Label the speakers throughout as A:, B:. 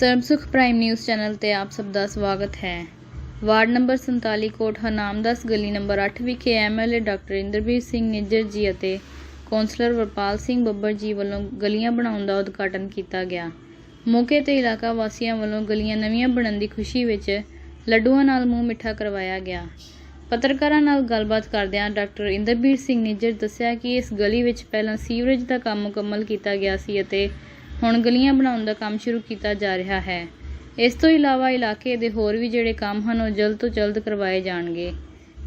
A: ਸਰਬਸੁਖ prime news channel ਤੇ ਆਪ ਸਭ ਦਾ ਸਵਾਗਤ ਹੈ। ਵਾਰਡ ਨੰਬਰ 47 ਕੋਟ ਹਰਨਾਮਦਾਸ ਗਲੀ ਨੰਬਰ 8 ਵਿਖੇ ਐਮਐਲਏ ਡਾਕਟਰ ਇੰਦਰਬੀਰ ਸਿੰਘ ਨਿੱਜਰ ਜੀ ਅਤੇ ਕੌਂਸਲਰ ਵਰਪਾਲ ਸਿੰਘ ਬੱਬਰ ਜੀ ਵੱਲੋਂ ਗਲੀਆਂ ਬਣਾਉਣ ਦਾ ਉਦਘਾਟਨ ਕੀਤਾ ਗਿਆ। ਮੌਕੇ ਤੇ ਇਲਾਕਾ ਵਾਸੀਆਂ ਵੱਲੋਂ ਗਲੀਆਂ ਨਵੀਆਂ ਬਣਨ ਦੀ ਖੁਸ਼ੀ ਵਿੱਚ ਲੱਡੂਆਂ ਨਾਲ ਮੂੰਹ ਮਿੱਠਾ ਕਰਵਾਇਆ ਗਿਆ। ਪੱਤਰਕਾਰਾਂ ਨਾਲ ਗੱਲਬਾਤ ਕਰਦਿਆਂ ਡਾਕਟਰ ਇੰਦਰਬੀਰ ਸਿੰਘ ਨਿੱਜਰ ਦੱਸਿਆ ਕਿ ਇਸ ਗਲੀ ਵਿੱਚ ਪਹਿਲਾਂ ਸੀਵਰੇਜ ਦਾ ਕੰਮ ਮੁਕੰਮਲ ਕੀਤਾ ਗਿਆ ਸੀ ਅਤੇ ਹੁਣ ਗਲੀਆਂ ਬਣਾਉਣ ਦਾ ਕੰਮ ਸ਼ੁਰੂ ਕੀਤਾ ਜਾ ਰਿਹਾ ਹੈ। ਇਸ ਤੋਂ ਇਲਾਵਾ ਇਲਾਕੇ ਦੇ ਹੋਰ ਵੀ ਜਿਹੜੇ ਕੰਮ ਹਨ, ਉਹ ਜਲਦ ਤੋਂ ਜਲਦ ਕਰਵਾਏ ਜਾਣਗੇ।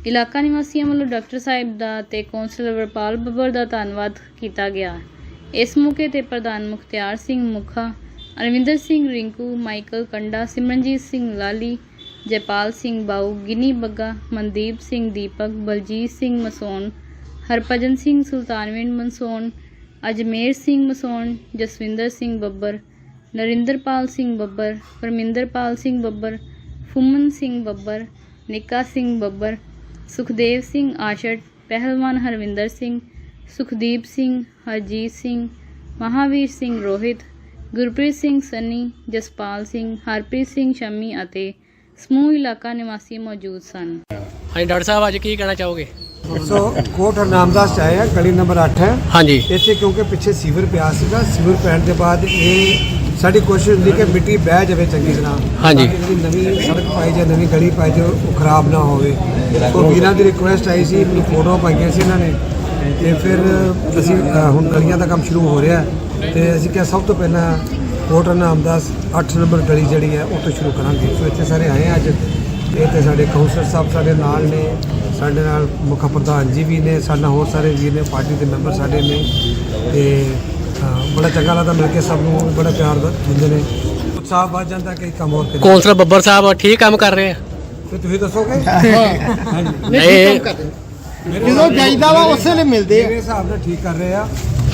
A: ਇਲਾਕਾ ਨਿਵਾਸੀਆਂ ਵੱਲੋਂ ਡਾਕਟਰ ਸਾਹਿਬ ਦਾ ਤੇ ਕੌਂਸਲਰ ਵਰਪਾਲ ਬੱਬਰ ਦਾ ਧੰਨਵਾਦ ਕੀਤਾ ਗਿਆ। ਇਸ ਮੌਕੇ ਤੇ ਪ੍ਰਧਾਨ ਮੁਖਤਿਆਰ ਸਿੰਘ ਮੁਖਾ, ਅਰਵਿੰਦਰ ਸਿੰਘ ਰਿੰਕੂ, ਮਾਈਕਲ ਕੰਡਾ, ਸਿਮਰਨਜੀਤ ਸਿੰਘ ਲਾਲੀ, ਜੈਪਾਲ ਸਿੰਘ ਬਾਊ, ਗਿਨੀ ਬੱਗਾ, ਮਨਦੀਪ ਸਿੰਘ ਦੀਪਕ, ਬਲਜੀਤ ਸਿੰਘ ਮਸੋਨ, ਹਰਭਜਨ ਸਿੰਘ ਸੁਲਤਾਨਵਿੰਡ ਮਨਸੋਨ ਅਜਮੇਰ ਸਿੰਘ ਮਸੋਨ ਜਸਵਿੰਦਰ ਸਿੰਘ ਬੱਬਰ, ਨਰਿੰਦਰਪਾਲ ਸਿੰਘ ਬੱਬਰ, ਪਰਮਿੰਦਰਪਾਲ ਸਿੰਘ ਬੱਬਰ, ਫੁੰਮਨ ਸਿੰਘ ਬੱਬਰ, ਨਿੱਕਾ ਸਿੰਘ ਬੱਬਰ, ਸੁਖਦੇਵ ਸਿੰਘ ਆਸ਼ਟ ਪਹਿਲਵਾਨ ਹਰਵਿੰਦਰ ਸਿੰਘ, ਸੁਖਦੀਪ ਸਿੰਘ, ਹਰਜੀਤ ਸਿੰਘ, ਮਹਾਵੀਰ ਸਿੰਘ ਰੋਹਿਤ, ਗੁਰਪ੍ਰੀਤ ਸਿੰਘ ਸੰਨੀ, ਜਸਪਾਲ ਸਿੰਘ, ਹਰਪ੍ਰੀਤ ਸਿੰਘ ਸ਼ਮੀ ਅਤੇ ਸਮੂਹ ਇਲਾਕਾ ਨਿਵਾਸੀ ਮੌਜੂਦ ਸਨ।
B: ਹਾਂਜੀ, ਡਾਕਟਰ ਸਾਹਿਬ, ਅੱਜ ਕੀ ਕਹਿਣਾ ਚਾਹੋਗੇ?
C: ਸੋ ਕੋਟ ਹਰਨਾਮਦਾਸ ਚ ਆਏ ਆ ਗਲੀ ਨੰਬਰ 8 ਹੈ।
B: ਹਾਂਜੀ।
C: ਇੱਥੇ ਕਿਉਂਕਿ ਪਿੱਛੇ ਸੀਵਰ ਪਿਆ ਸੀਗਾ ਸੀਵਰ ਪੈਣ ਦੇ ਬਾਅਦ ਇਹ ਸਾਡੀ ਕੋਸ਼ਿਸ਼ ਹੁੰਦੀ ਕਿ ਮਿੱਟੀ ਬਹਿ ਜਾਵੇ ਚੰਗੀ ਤਰ੍ਹਾਂ
B: ਹਾਂਜੀ।
C: ਕਿ ਜਿਹੜੀ ਨਵੀਂ ਸੜਕ ਪਾਈ ਜਾਂ ਨਵੀਂ ਗਲੀ ਪਾਈ ਜੋ ਉਹ ਖਰਾਬ ਨਾ ਹੋਵੇ। ਉਹ ਵੀਰਾਂ ਦੀ ਰਿਕੁਐਸਟ ਆਈ ਸੀ ਮੈਨੂੰ ਫੋਟੋ ਪਾਈਆਂ ਸੀ ਇਹਨਾਂ ਨੇ ਤੇ ਫਿਰ ਅਸੀਂ ਹੁਣ ਗਲੀਆਂ ਦਾ ਕੰਮ ਸ਼ੁਰੂ ਹੋ ਰਿਹਾ ਹੈ। ਤੇ ਅਸੀਂ ਕਿਹਾ ਸਭ ਤੋਂ ਪਹਿਲਾਂ ਕੋਟ ਹਰਨਾਮਦਾਸ 8 ਨੰਬਰ ਗਲੀ ਜਿਹੜੀ ਹੈ ਉਹ ਤੋਂ ਸ਼ੁਰੂ ਕਰਾਂਗੇ। ਸੋ ਇੱਥੇ ਸਾਰੇ ਆਏ ਅੱਜ। ਇਹ ਤੇ ਸਾਡੇ ਕਾਉਂਸਲਰ ਸਾਹਿਬ ਸਾਡੇ ਨਾਲ ਨੇ ਸਾਡੇ ਨਾਲ ਮੁੱਖ ਪ੍ਰਧਾਨ ਜੀ ਵੀ ਨੇ ਸਾਡੇ ਨਾਲ ਹੋਰ ਸਾਰੇ ਵੀਰ ਨੇ ਪਾਰਟੀ ਦੇ ਮੈਂਬਰ ਸਾਡੇ ਨੇ ਤੇ ਬੜਾ ਚੰਗਾ ਲੱਗਦਾ ਮਿਲ ਕੇ ਸਭ ਨੂੰ ਬੜਾ ਪਿਆਰ ਦਾ ਦਿੰਦੇ ਨੇ। ਉਤਸ਼ਾਹ ਵੱਧ ਜਾਂਦਾ ਕਿ ਕੰਮ ਹੋਰ ਕਰੀਏ।
B: ਕੌਂਸਲਰ ਬੱਬਰ ਸਾਹਿਬ ਠੀਕ ਕੰਮ ਕਰ ਰਹੇ ਆ।
C: ਤੇ ਤੁਸੀਂ ਦੱਸੋਗੇ?
B: ਨਹੀਂ
D: ਜਦੋਂ ਜਾਈਦਾ ਵਾ ਉਸੇ ਲਈ ਮਿਲਦੇ ਆ।
C: ਮੇਰੇ ਹਿਸਾਬ ਨਾਲ ਠੀਕ ਕਰ ਰਹੇ ਆ।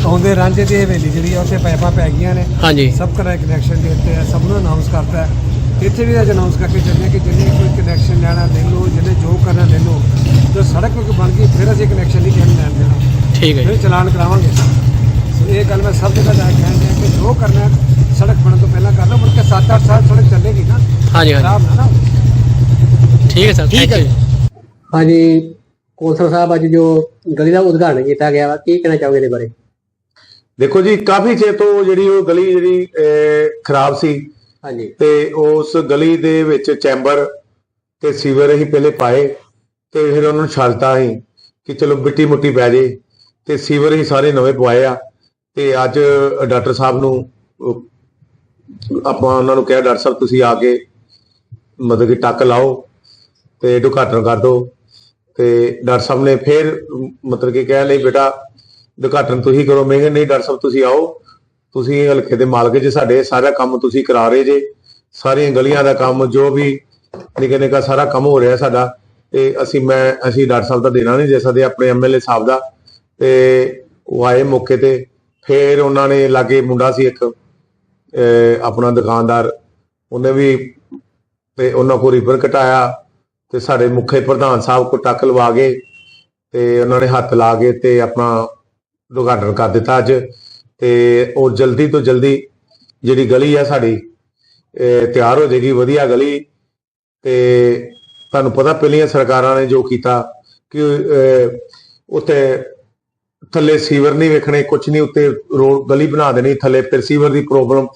C: ਆਉਂਦੇ ਰਾਂਝੇ ਦੀ ਹਵੇਲੀ ਜਿਹੜੀ ਆ ਉੱਥੇ ਪਾਈਪਾਂ ਪੈ ਗਈਆਂ ਨੇ।
B: ਹਾਂਜੀ।
C: ਸਭ ਕਰਾ ਕਨੈਕਸ਼ਨ ਦਿੱਤੇ ਆ ਸਭ ਨੂੰ ਅਨਾਉਂਸ ਕਰਤਾ ਹੈ। ਇੱਥੇ ਵੀ ਅੱਜ ਅਨਾਉਂਸ ਕਰਕੇ ਚੱਲੇ ਆ ਕਿ ਜਿਹਨੇ ਕੋਈ ਕਨੈਕਸ਼ਨ ਲੈਣਾ ਲੈ ਲਓ ਜਿਹਨੇ ਜੋ ਕਰਨਾ ਲੈ ਲਓ ਜੋ ਸੜਕ ਕੋਈ ਬਣ ਗਈ ਫਿਰ ਅਸੀਂ ਕਨੈਕਸ਼ਨ ਨਹੀਂ ਨੂੰ ਲੈਣ ਦੇਣਾ।
B: ਠੀਕ ਹੈ
C: ਫਿਰ ਚਲਾਨ ਕਰਾਵਾਂਗੇ। ਸੋ ਇਹ ਗੱਲ ਮੈਂ ਸਭ ਜਗ੍ਹਾ ਜਾ ਕੇ ਕਹਿੰਦੇ ਆ ਕਿ ਜੋ ਕਰਨਾ ਹੈ, ਸੜਕ ਬਣਨ ਤੋਂ ਪਹਿਲਾਂ ਕਰ ਲਓ ਮੁੜ ਕੇ 7-8 ਸਾਲ ਸੜਕ ਚੱਲੇਗੀ ਨਾ।
B: ਹਾਂਜੀ ਹਾਂਜੀ। ਠੀਕ ਹੈ ਸਰ ਥੈਂਕ ਯੂ
E: ਹਾਂਜੀ ਕੌਂਸਲ ਸਾਹਿਬ ਅੱਜ ਜੋ ਗਲੀ ਦਾ ਉਦਘਾਟਨ ਕੀਤਾ ਗਿਆ ਵਾ ਕੀ ਕਹਿਣਾ ਚਾਹੋਗੇ ਇਹਦੇ ਬਾਰੇ?
F: ਦੇਖੋ ਜੀ ਕਾਫੀ ਚਿਰ ਤੋਂ ਜਿਹੜੀ ਉਹ ਗਲੀ ਜਿਹੜੀ ਖਰਾਬ ਸੀ
E: ਹਾਂਜੀ।
F: ਤੇ ਉਸ ਗਲੀ ਦੇ ਵਿੱਚ ਚੈਂਬਰ ਤੇ ਸੀਵਰ ਅਸੀਂ ਪਹਿਲੇ ਪਾਏ ਤੇ ਫਿਰ ਉਹਨਾਂ ਨੂੰ ਛਾਲਤਾ ਸੀ ਕਿ ਚਲੋ ਮਿੱਟੀ ਮੁੱਟੀ ਪੈ ਜੇ। ਤੇ ਸੀਵਰ ਹੀ ਸਾਰੇ ਨਵੇਂ ਪਵਾਏ ਆ ਤੇ ਅੱਜ ਡਾਕਟਰ ਸਾਹਿਬ ਨੂੰ, ਆਪਾਂ ਉਹਨਾਂ ਨੂੰ ਕਿਹਾ, ਡਾਕਟਰ ਸਾਹਿਬ, ਤੁਸੀਂ ਆ ਕੇ ਮਤਲਬ ਕਿ ਟੱਕ ਲਾਓ ਤੇ ਉਦਘਾਟਨ ਕਰ ਦਿਓ। ਤੇ ਡਾਕਟਰ ਸਾਹਿਬ ਨੇ ਫਿਰ ਮਤਲਬ ਕਿ ਕਹਿ ਲਈ ਬੇਟਾ ਉਦਘਾਟਨ ਤੁਸੀਂ ਕਰੋ। ਮੈਂ ਕਿਹਾ, ਨਹੀਂ ਡਾਕਟਰ ਸਾਹਿਬ, ਤੁਸੀਂ ਆਓ ਤੁਸੀਂ ਹਲਕੇ ਦੇ ਮਾਲਕ ਜੇ, ਸਾਡੇ ਸਾਰਾ ਕੰਮ ਤੁਸੀਂ ਕਰਾ ਰਹੇ ਜੇ। ਸਾਰੀਆਂ ਗਲੀਆਂ ਦਾ ਕੰਮ, ਜੋ ਵੀ ਨਿੱਕੇ ਨਿੱਕਾ ਸਾਰਾ ਕੰਮ ਹੋ ਰਿਹਾ ਸਾਡਾ, ਤੇ ਅਸੀਂ ਮੈਂ, ਅਸੀਂ ਡਾਕਟਰ ਸਾਹਿਬ ਦਾ ਦੇਣਾ ਨਹੀਂ ਦੇ ਸਕਦੇ ਆਪਣੇ ਐਮਐਲਏ ਸਾਹਿਬ ਦਾ। ਤੇ ਉਹ ਆਏ ਮੌਕੇ ਤੇ, ਫਿਰ ਉਹਨਾਂ ਨੇ ਲਾਗੇ ਮੁੰਡਾ ਸੀ ਇੱਕ, ਅਹ ਆਪਣਾ ਦੁਕਾਨਦਾਰ, ਉਹਨੇ ਵੀ ਤੇ ਉਹਨਾਂ ਕੋਲ ਰਿਪਰ ਘਟਾਇਆ ਤੇ ਸਾਡੇ ਮੁੱਖੇ ਪ੍ਰਧਾਨ ਸਾਹਿਬ ਕੋ ਟੱਕ ਲਵਾ ਗਏ, ਤੇ ਉਹਨਾਂ ਨੇ ਹੱਥ ਲਾ ਕੇ ਤੇ ਆਪਣਾ ਉਦਘਾਟਨ ਕਰ ਦਿੱਤਾ ਅੱਜ। ਤੇ ਉਹ ਜਲਦੀ ਤੋਂ ਜਲਦੀ ਜਿਹੜੀ ਗਲੀ ਆ ਸਾਡੀ ਤਿਆਰ ਹੋ ਜਾਏਗੀ ਵਧੀਆ ਗਲੀ। ਤੇ ਤੁਹਾਨੂੰ ਪਤਾ ਪਹਿਲੀਆਂ ਸਰਕਾਰਾਂ ਨੇ ਜੋ ਕੀਤਾ ਕਿ ਅਹ, ਉੱਤੇ ਥੱਲੇ ਸੀਵਰ ਨਹੀਂ ਵੇਖਣੇ ਕੁਝ ਨਹੀਂ ਉੱਤੇ ਰੋਡ ਗਲੀ ਬਣਾ ਦੇਣੀ ਥੱਲੇ ਫਿਰ ਸੀਵਰ ਦੀ ਪ੍ਰੋਬਲਮ।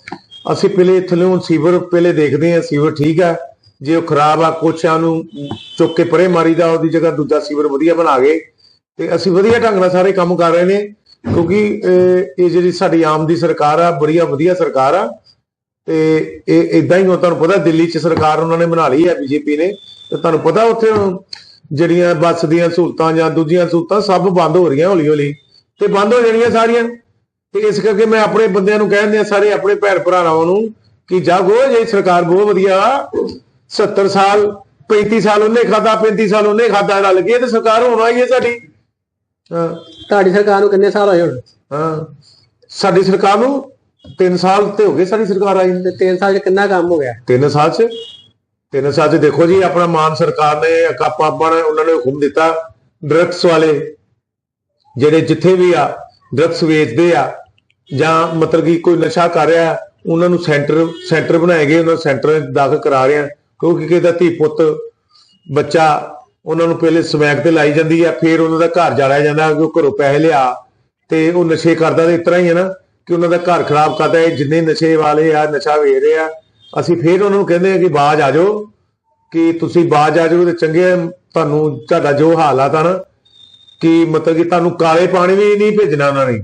F: ਅਸੀਂ ਪਹਿਲੇ ਥੱਲੇ ਸੀਵਰ ਪਹਿਲੇ ਦੇਖਦੇ ਹਾਂ ਸੀਵਰ ਠੀਕ ਆ। ਜੇ ਉਹ ਖਰਾਬ ਆ ਕੁਛ ਆ ਨੂੰ ਚੁੱਕ ਕੇ ਪਰੇ ਮਾਰੀਦਾ ਉਹਦੀ ਜਗ੍ਹਾ ਦੂਜਾ ਸੀਵਰ ਵਧੀਆ ਬਣਾ ਗਏ। ਤੇ ਅਸੀਂ ਵਧੀਆ ਢੰਗ ਨਾਲ ਸਾਰੇ ਕੰਮ ਕਰ ਰਹੇ ਨੇ। ਕਿਉਂਕਿ ਇਹ ਜਿਹੜੀ ਸਾਡੀ ਆਮ ਦੀ ਸਰਕਾਰ ਆ, ਬੜੀਆ ਵਧੀਆ ਸਰਕਾਰ ਆ, ਤੇ ਇਹ ਇਦਾਂ ਹੀ ਤੁਹਾਨੂੰ ਪਤਾ ਦਿੱਲੀ 'ਚ ਸਰਕਾਰ ਉਹਨਾਂ ਨੇ ਬਣਾ ਲਈ ਹੈ ਬੀਜੇਪੀ ਨੇ। ਤੇ ਤੁਹਾਨੂੰ ਪਤਾ ਉੱਥੇ ਜਿਹੜੀਆਂ ਬੱਸ ਦੀਆਂ ਸਹੂਲਤਾਂ ਜਾਂ ਦੂਜੀਆਂ ਸਹੂਲਤਾਂ ਸਭ ਬੰਦ ਹੋ ਰਹੀਆਂ ਹੌਲੀ ਹੌਲੀ ਤੇ ਬੰਦ ਹੋ ਜਾਣੀਆਂ ਸਾਰੀਆਂ। ਤੇ ਇਸ ਕਰਕੇ ਮੈਂ ਆਪਣੇ ਬੰਦਿਆਂ ਨੂੰ ਕਹਿੰਦੇ ਆ ਸਾਰੇ ਆਪਣੇ ਭੈਣ ਭਰਾਵਾਂ ਨੂੰ ਕਿ ਜਾਗੋ ਜੇ ਸਰਕਾਰ ਬਹੁਤ ਵਧੀਆ 70 ਸਾਲ 35 ਸਾਲ ਉਹਨੇ ਖਾਦਾ 35 ਸਾਲ ਉਹਨੇ ਖਾਦਾ ਰਲ ਕੇ ਤੇ ਸਰਕਾਰ ਹੋਣਾ ਹੀ ਹੈ ਸਾਡੀ। ਹਾਂ।
E: ਤੁਹਾਡੀ ਸਰਕਾਰ ਨੂੰ ਕਿੰਨੇ ਸਾਲ ਹੋਏ ਹੁਣ?
F: ਹਾਂ। ਸਾਡੀ ਸਰਕਾਰ ਨੂੰ 3 ਸਾਲ ਤੇ ਹੋ ਗਏ ਸਾਡੀ ਸਰਕਾਰ ਆਈ। ਨੂੰ।
E: ਤੇ 3 ਸਾਲ ਚ ਕਿੰਨਾ ਕੰਮ ਹੋ ਗਿਆ?
F: ਤਿੰਨ ਸਾਲ ਚ? ਤਿੰਨ ਸਾਲ ਚ ਦੇਖੋ ਜੀ ਆਪਣਾ ਮਾਨ ਸਰਕਾਰ ਨੇ ਕਾਪਾ ਬਣ ਉਹਨਾਂ ਨੇ ਹੁਕਮ ਦਿੱਤਾ ਡਰੱਗਸ ਵਾਲੇ ਜਿਹੜੇ ਜਿੱਥੇ ਵੀ ਆ ਡਰੱਗਸ ਵੇਚਦੇ ਆ ਜਾਂ ਮਤਲਬ ਕਿ ਕੋਈ ਨਸ਼ਾ ਕਰ ਰਿਹਾ ਉਹਨਾਂ ਨੂੰ ਸੈਂਟਰ ਸੈਂਟਰ ਬਣਾਏ ਗਏ ਉਹਨਾਂ ਸੈਂਟਰ ਦਾਖਲ ਕਰਾ ਰਹੇ ਆ। ਕਿਉਂਕਿ ਕਿਸੇ ਦਾ ਧੀ ਪੁੱਤ ਬੱਚਾ ਉਹਨਾਂ ਨੂੰ ਪਹਿਲੇ ਸਮੈਕ ਤੇ ਲਾਈ ਜਾਂਦੀ ਆ, ਫਿਰ ਉਹਨਾਂ ਦਾ ਘਰ ਜਾਲਿਆ ਜਾਂਦਾ ਕਿ ਉਹ ਘਰੋਂ ਪੈਸੇ ਲਿਆ ਤੇ ਉਹ ਨਸ਼ੇ ਕਰਦਾ ਤੇ ਇਤਨਾ ਹੀ ਹੈ ਨਾ ਕਿ ਉਹਨਾਂ ਦਾ ਘਰ ਖਰਾਬ ਕਰਦਾ ਹੈ ਜਿੰਨੇ ਨਸ਼ੇ ਵਾਲੇ ਆ, ਨਸ਼ਾ ਵੇਚ ਰਹੇ ਆ, ਅਸੀਂ ਫਿਰ ਉਹਨਾਂ ਨੂੰ ਕਹਿੰਦੇ ਆ ਕਿ ਬਾਜ ਆ ਜਾਓ, ਕਿ ਤੁਸੀਂ ਬਾਜ ਆ ਜਾਓ ਤੇ ਚੰਗੇ ਤੁਹਾਨੂੰ ਤੁਹਾਡਾ ਜੋ ਹਾਲਾਤ ਆ ਨਾ, ਕਿ ਮਤਲਬ ਕਿ ਤੁਹਾਨੂੰ ਕਾਲੇ ਪਾਣੀ ਵੀ ਨਹੀਂ ਭੇਜਣਾ ਉਹਨਾਂ ਨੇ।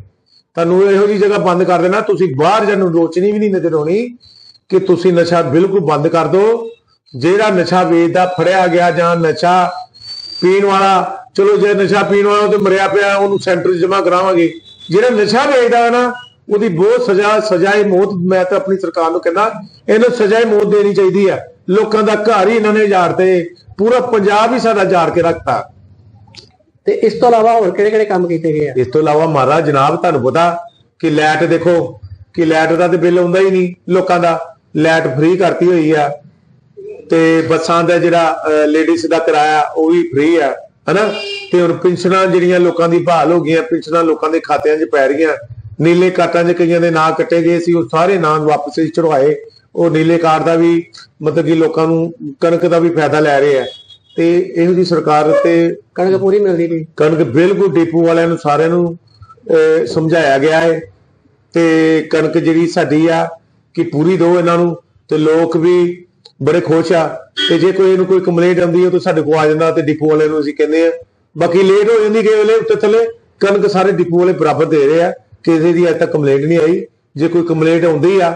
F: ਤੁਹਾਨੂੰ ਇਹੋ ਜੀ ਜਗ੍ਹਾ ਬੰਦ ਕਰ ਦੇਣਾ, ਤੁਸੀਂ ਬਾਹਰ ਜਾਣ ਨੂੰ ਰੋਚਣੀ ਵੀ ਨਹੀਂ ਨਜ਼ਰ ਆਉਣੀ, ਕਿ ਤੁਸੀਂ ਨਸ਼ਾ ਬਿਲਕੁਲ ਬੰਦ ਕਰ ਦਿਓ। ਜਿਹੜਾ ਨਸ਼ਾ ਵੇਚਦਾ, ਫੜਿਆ ਗਿਆ ਜਾਂ ਨਸ਼ਾ ਪੀਣ ਵਾਲਾ ਚਲੋ ਜੇ ਨਸ਼ਾ ਪੀਣ ਵਾਲਾ ਤੇ ਮਰਿਆ ਪਿਆ ਉਹਨੂੰ ਸੈਂਟਰ 'ਚ ਜਮ੍ਹਾਂ ਕਰਾਵਾਂਗੇ। ਜਿਹੜਾ ਨਸ਼ਾ ਵੇਚਦਾ ਹੈ ਨਾ ਉਹਦੀ ਬਹੁਤ ਸਜ਼ਾ ਸਜ਼ਾਏ ਮੌਤ ਮੈਂ ਤਾਂ ਆਪਣੀ ਸਰਕਾਰ ਨੂੰ ਕਹਿੰਦਾ ਇਹਨੂੰ ਸਜ਼ਾਏ ਮੌਤ ਦੇਣੀ ਚਾਹੀਦੀ ਆ ਲੋਕਾਂ ਦਾ ਘਰ ਹੀ ਇਹਨਾਂ ਨੇ ਉਜਾੜ ਤੇ ਪੂਰਾ ਪੰਜਾਬ ਹੀ ਸਾਡਾ ਉਜਾੜ ਕੇ ਰੱਖਤਾ।
E: ਤੇ ਇਸ ਤੋਂ ਇਲਾਵਾ ਹੋਰ ਕਿਹੜੇ ਕਿਹੜੇ ਕੰਮ ਕੀਤੇ ਗਏ ਆ?
F: ਇਸ ਤੋਂ ਇਲਾਵਾ ਮਹਾਰਾਜ ਜਨਾਬ ਤੁਹਾਨੂੰ ਪਤਾ ਕਿ ਲਾਈਟ ਦੇਖੋ ਕਿ ਲਾਈਟ ਦਾ ਤੇ ਬਿੱਲ ਆਉਂਦਾ ਹੀ ਨਹੀਂ ਲੋਕਾਂ ਦਾ। ਲਾਈਟ ਫ੍ਰੀ ਕਰਤੀ ਹੋਈ ਆ। ਤੇ ਬੱਸਾਂ ਦਾ ਜਿਹੜਾ ਲੇਡੀਜ਼ ਦਾ ਕਿਰਾਇਆ ਉਹ ਵੀ ਫ੍ਰੀ ਆ ਹਨਾ? ਤੇ ਹੁਣ ਪਿੰਸ਼ਨਾਂ ਜਿਹੜੀਆਂ ਲੋਕਾਂ ਦੀ ਬਹਾਲ ਹੋ ਗਈਆਂ ਪਿੰਸ਼ਨਾਂ ਲੋਕਾਂ ਦੇ ਖਾਤਿਆਂ 'ਚ ਪੈ ਰਹੀਆਂ ਨੀਲੇ ਕਾਰਡਾਂ 'ਚ ਕਈਆਂ ਦੇ ਨਾਂ ਕੱਟੇ ਗਏ ਸੀ ਉਹ ਸਾਰੇ ਨਾਂ ਵਾਪਸ ਚੜਵਾਏ ਉਹ ਨੀਲੇ ਕਾਰਡ ਦਾ ਵੀ ਮਤਲਬ ਕਿ ਲੋਕਾਂ ਨੂੰ ਕਣਕ ਦਾ ਵੀ ਫਾਇਦਾ ਲੈ ਰਹੇ ਆ। ਤੇ ਇਹੋ ਜੀ ਸਰਕਾਰ ਤੇ
E: ਕਣਕ ਪੂਰੀ ਮਿਲਦੀ ਪਈ।
F: ਕਣਕ ਬਿਲਕੁਲ ਡਿਪੂ ਵਾਲਿਆਂ ਨੂੰ ਸਾਰਿਆਂ ਨੂੰ ਸਮਝਾਇਆ ਗਿਆ ਹੈ ਤੇ ਕਣਕ ਜਿਹੜੀ ਸਾਡੀ ਆ ਕਿ ਪੂਰੀ ਦਿਓ ਇਹਨਾਂ ਨੂੰ ਤੇ ਲੋਕ ਵੀ ਬੜੇ ਖੁਸ਼ ਆ ਤੇ ਜੇ ਕੋਈ ਇਹਨੂੰ ਕੋਈ ਕੰਪਲੇਂਟ ਆਉਂਦੀ ਹੈ ਤਾਂ ਸਾਡੇ ਕੋਲ ਆ ਜਾਂਦਾ ਤੇ ਡਿਪੂ ਵਾਲੇ ਨੂੰ ਅਸੀਂ ਕਹਿੰਦੇ ਆ ਬਾਕੀ ਲੇਟ ਹੋ ਜਾਂਦੀ ਕਈ ਵੇਲੇ ਉੱਤੇ ਥੱਲੇ, ਕਣਕ ਸਾਰੇ ਡਿਪੂ ਵਾਲੇ ਬਰਾਬਰ ਦੇ ਰਹੇ ਆ, ਕਿਸੇ ਦੀ ਅਜੇ ਤੱਕ ਕੰਪਲੇਂਟ ਨਹੀਂ ਆਈ। ਜੇ ਕੋਈ ਕੰਪਲੇਂਟ ਆਉਂਦੀ ਆ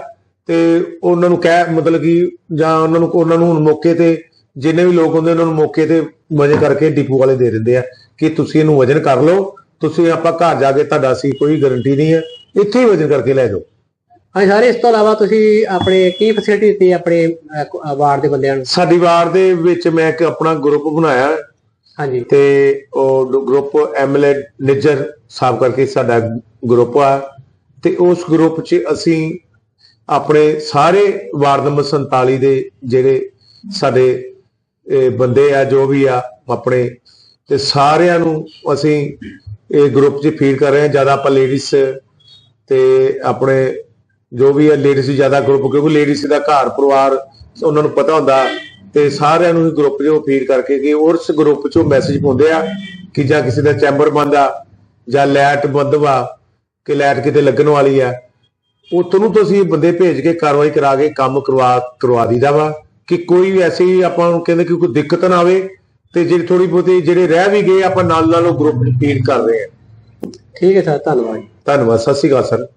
F: ਤੇ ਉਹਨਾਂ ਨੂੰ ਕਹਿ, ਮਤਲਬ ਕਿ ਜਾਂ ਉਹਨਾਂ ਨੂੰ ਉਹਨਾਂ ਨੂੰ ਹੁਣ ਮੌਕੇ ਤੇ ਜਿੰਨੇ ਵੀ ਲੋਕ ਹੁੰਦੇ ਉਹਨਾਂ ਨੂੰ ਮੌਕੇ ਤੇ ਵਜਨ ਕਰਕੇ ਡਿਪੂ ਵਾਲੇ ਦੇ ਦਿੰਦੇ ਆ ਕਿ ਤੁਸੀਂ ਇਹਨੂੰ ਵਜਨ ਕਰ ਲਓ, ਤੁਸੀਂ ਆਪਾਂ ਘਰ ਜਾ ਕੇ ਤੁਹਾਡਾ ਸੀ ਕੋਈ ਗਾਰੰਟੀ ਨਹੀਂ ਹੈ, ਇੱਥੇ ਹੀ ਵਜਨ ਕਰਕੇ ਲੈ ਜਾਓ।
E: ਹਾਂਜੀ ਸਾਰੇ ਇਸ ਤੋਂ ਇਲਾਵਾ ਤੁਸੀਂ ਆਪਣੇ ਕੀ ਫੈਸਿਲਿਟੀ ਦਿੱਤੀ ਆਪਣੇ ਵਾਰਡ ਦੇ ਬੰਦਿਆਂ ਨੂੰ?
F: ਸਾਡੀ ਵਾਰ ਦੇ ਵਿੱਚ ਮੈਂ ਇੱਕ ਆਪਣਾ ਗਰੁੱਪ ਬਣਾਇਆ।
E: ਹਾਂਜੀ।
F: ਤੇ ਉਹ ਗਰੁੱਪ ਐਮਐਲਏ ਨਿੱਜਰ ਸਾਹਿਬ ਕਰਕੇ ਸਾਡਾ ਗਰੁੱਪ ਆ। ਤੇ ਉਸ ਗਰੁੱਪ 'ਚ ਅਸੀਂ ਆਪਣੇ ਸਾਰੇ ਵਾਰਡ ਨੰਬਰ 47 ਦੇ ਜਿਹੜੇ ਸਾਡੇ ਬੰਦੇ ਆ ਜੋ ਵੀ ਆ ਆਪਣੇ। ਤੇ ਸਾਰਿਆਂ ਨੂੰ ਅਸੀਂ ਇਹ ਗਰੁੱਪ 'ਚ ਫੀਡ ਕਰ ਰਹੇ ਹਾਂ। ਜ਼ਿਆਦਾ ਆਪਾਂ ਲੇਡੀਜ਼ ਤੇ ਆਪਣੇ ਜੋ ਵੀ ਹੈ ਲੇਡੀਜ਼ ਜ਼ਿਆਦਾ ਗਰੁੱਪ ਕਿਉਂਕਿ ਲੇਡੀਜ਼ ਦਾ ਘਰ ਪਰਿਵਾਰ ਉਹਨਾਂ ਨੂੰ ਪਤਾ ਹੁੰਦਾ ਤੇ ਸਾਰਿਆਂ ਨੂੰ ਗਰੁੱਪ 'ਚ ਫੀਡ ਕਰਕੇ ਕਿ ਉਸ ਗਰੁੱਪ 'ਚੋਂ ਮੈਸੇਜ ਪਾਉਂਦੇ ਆ ਕਿ ਜਾਂ ਕਿਸੇ ਦਾ ਚੈਂਬਰ ਬੰਦ ਆ ਜਾਂ ਲਾਈਟ ਬੰਦ ਵਾ ਕਿ ਲਾਈਟ ਕਿਤੇ ਲੱਗਣ ਵਾਲੀ ਆ। ਉੱਥੋਂ ਨੂੰ ਤੁਸੀਂ ਬੰਦੇ ਭੇਜ ਕੇ ਕਾਰਵਾਈ ਕਰਾ ਕੇ ਕੰਮ ਕਰਵਾ ਕਰਵਾ ਦੀਦਾ ਵਾ ਕਿ ਕੋਈ ਐਸੀ ਆਪਾਂ ਨੂੰ ਕਹਿੰਦੇ ਕਿ ਕੋਈ ਦਿੱਕਤ ਨਾ ਆਵੇ ਤੇ ਜਿਹੜੀ ਥੋੜੀ ਬਹੁਤੀ ਜਿਹੜੇ ਰਹਿ ਵੀ ਗਏ ਆਪਾਂ ਨਾਲ ਨਾਲ ਉਹ ਗਰੁੱਪ ਫੀਡ ਕਰ ਰਹੇ ਆ।
E: ਠੀਕ ਹੈ ਸਰ ਧੰਨਵਾਦ ਜੀ।
F: ਧੰਨਵਾਦ ਸਤਿ ਸ਼੍ਰੀ ਅਕਾਲ ਸਰ।